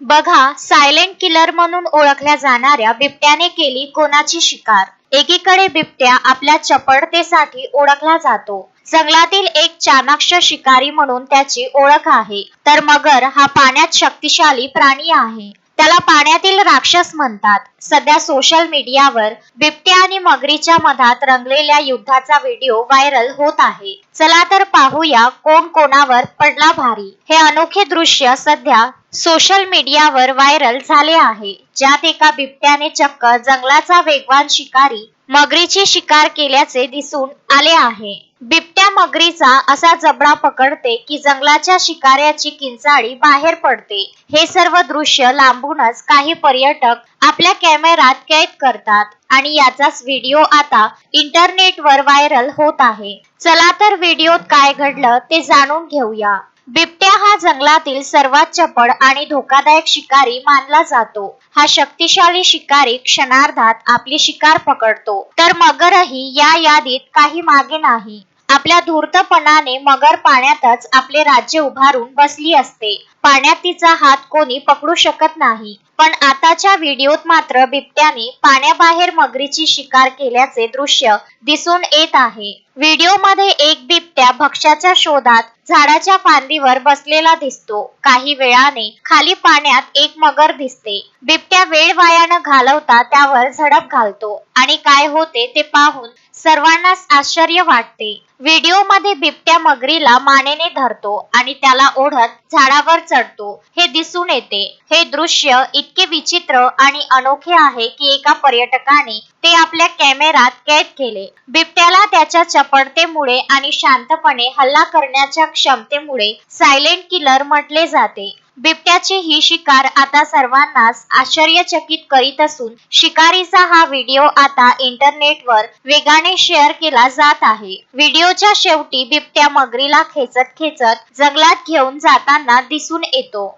बघा silent killer म्हणून ओळखल्या जाणाऱ्या बिबट्याने केली कोणाची शिकार? एकीकडे बिबट्या आपल्या चपडतेसाठी ओळखला जातो. जंगलातील एक चाणाक्ष शिकारी म्हणून त्याची ओळख आहे. तर मगर हा पाण्यात शक्तिशाली प्राणी आहे. त्याला पाण्यातील राक्षस म्हणतात. सध्या सोशल मीडियावर बिबट्या आणि मगरीच्या मधात रंगलेल्या युद्धाचा व्हिडिओ व्हायरल होत आहे. चला तर पाहूया कोण कोणावर पडला भारी. हे अनोखे दृश्य सध्या सोशल मीडियावर व्हायरल झाले आहे. ज्यात एका बिबट्याने चक्क जंगलाचा वेगवान शिकारी मगरीची शिकार केल्याचे दिसून आले आहे. बिबट्या मगरीचा असा जबडा पकडते की जंगलाच्या शिकाऱ्याची किंचाळी बाहेर पडते. हे सर्व दृश्य लांबूनच काही पर्यटक आपल्या कॅमेऱ्यात कैद करतात आणि याचाच व्हिडिओ आता इंटरनेटवर व्हायरल होत आहे. चला तर व्हिडिओत काय घडलं ते जाणून घेऊया. बिबट्या हा जंगलातील सर्वात चपळ आणि धोकादायक शिकारी मानला जातो. हा शक्तिशाली शिकारी क्षणार्धात आपली शिकार पकडतो. तर मगरही या यादीत काही मागे नाही. आपल्या धूर्तपणाने मगर पाण्यातच आपले राज्य उभारून बसली असते. पाण्यात तिचा हात कोणी पकडू शकत नाही. पण आताच्या व्हिडिओत मात्र बिबट्याने पाण्याबाहेर मगरीची शिकार केल्याचे दृश्य दिसून येत आहे. व्हिडिओमध्ये एक बिबट्या भक्ष्याच्या शोधात झाडाच्या फांदीवर बसलेला दिसतो. काही वेळाने खाली पाण्यात एक मगर दिसते. बिबट्या वेळ वायानं घालवता त्यावर झडप घालतो आणि काय होते ते पाहून सर्वांनाच आश्चर्य वाटते. व्हिडिओमध्ये बिबट्या मगरीला मानेने धरतो आणि त्याला ओढत झाडावर चढतो. हे दिसून येते. हे दृश्य इतके विचित्र आणि अनोखे आहे की एका पर्यटकाने ते आपल्या कॅमेरात कैद केले. बिबट्याला त्याच्या चपडतेमुळे आणि शांतपणे हल्ला करण्याच्या क्षमतेमुळे सायलेंट किलर म्हटले जाते. बिबट्याची ही शिकार आता सर्वांनाच आश्चर्यचकित करीत असून शिकारीचा हा व्हिडिओ आता इंटरनेटवर वेगाने शेअर केला जात आहे. व्हिडिओच्या शेवटी बिबट्या मगरीला खेचत खेचत जंगलात घेऊन जाताना दिसून येतो.